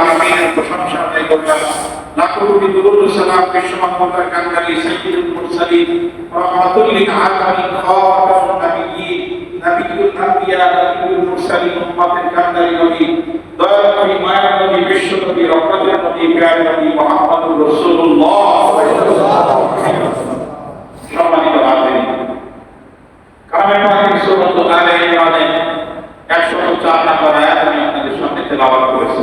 আলামিনের প্রশংসা আদায় করলাম। লাখো কোটি দুরূদ সালাম, বিশ্বমানবতার কান্ডারি সাইয়্যিদুল মুরসালিন, রাহমাতুল লিল আলামিন খাতামুন নাবিয়্যিন, নাবিয়্যুল আম্বিয়া, নাবিয়্যুল মুরসালিন, উম্মতের কান্ডারি নবী দয়ার নবী মায়ার নবী, বিশ্ব নবী, রহমতের নবী, প্রিয় নবী মুহাম্মদুর রাসূলুল্লাহ। সম্মানিত হাজিরিন কালামে পাকের সূরাত আলে ইমরানে 104 নম্বর আয়াত আমি আপনাদের সামনে তেলাওয়াত করেছি।